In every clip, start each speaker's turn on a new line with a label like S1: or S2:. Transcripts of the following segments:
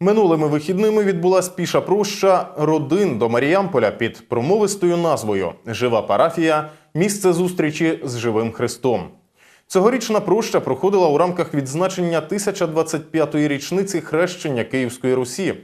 S1: Минулими вихідними відбулась піша проща родин до Маріамполя під промовистою назвою Жива парафія місце зустрічі з живим Христом. Цьогорічна проща проходила у рамках відзначення 1025-ї річниці хрещення Київської Русі.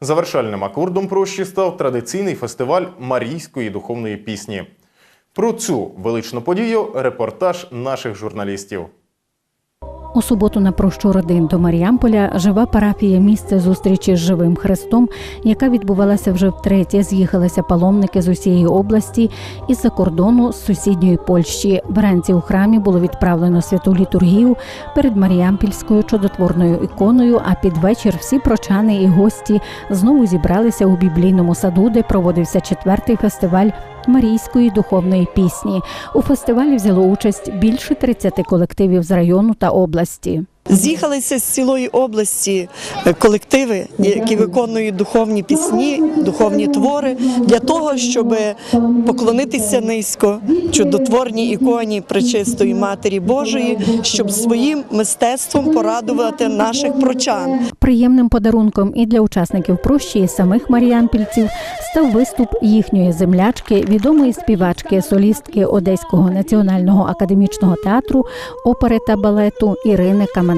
S1: Завершальним акордом прощі став традиційний фестиваль Марійської духовної пісні. Про цю величну подію репортаж наших журналістів.
S2: У суботу на прощу родин до Маріамполя жива парафія місце зустрічі з живим Христом, яка відбувалася вже втретє. З'їхалися паломники з усієї області і з-за кордону з сусідньої Польщі. Вранці у храмі було відправлено святу літургію перед Маріампільською чудотворною іконою. А під вечір всі прочани і гості знову зібралися у біблійному саду, де проводився четвертий фестиваль Марійської духовної пісні. У фестивалі взяло участь більше 30 колективів з району та області.
S3: З'їхалися з цілої області е, колективи, які виконують духовні пісні, духовні твори для того, щоб поклонитися низько чудотворній іконі Пречистої Матері Божої, щоб своїм мистецтвом порадувати наших прочан.
S2: Приємним подарунком і для учасників прощі, і самих маріампільців став виступ їхньої землячки, відомої співачки, солістки Одеського національного академічного театру, опери та балету Ірини Каменецької.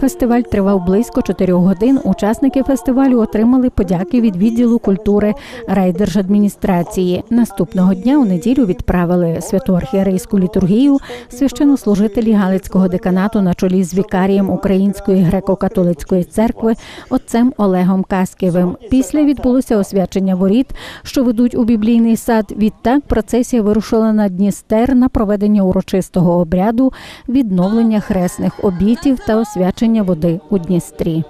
S2: Фестиваль тривав близько чотирьох годин. Учасники фестивалю отримали подяки від відділу культури райдержадміністрації. Наступного дня у неділю відправили святу архієрейську літургію священнослужителі Галицького деканату на чолі з вікарієм Української греко-католицької церкви отцем Олегом Касківим. Після відбулося освячення воріт, що ведуть у біблійний сад. Відтак процесія вирушила на Дністер на проведення урочистого обряду, відновлення хресних обітів та освячення води у Дністрі.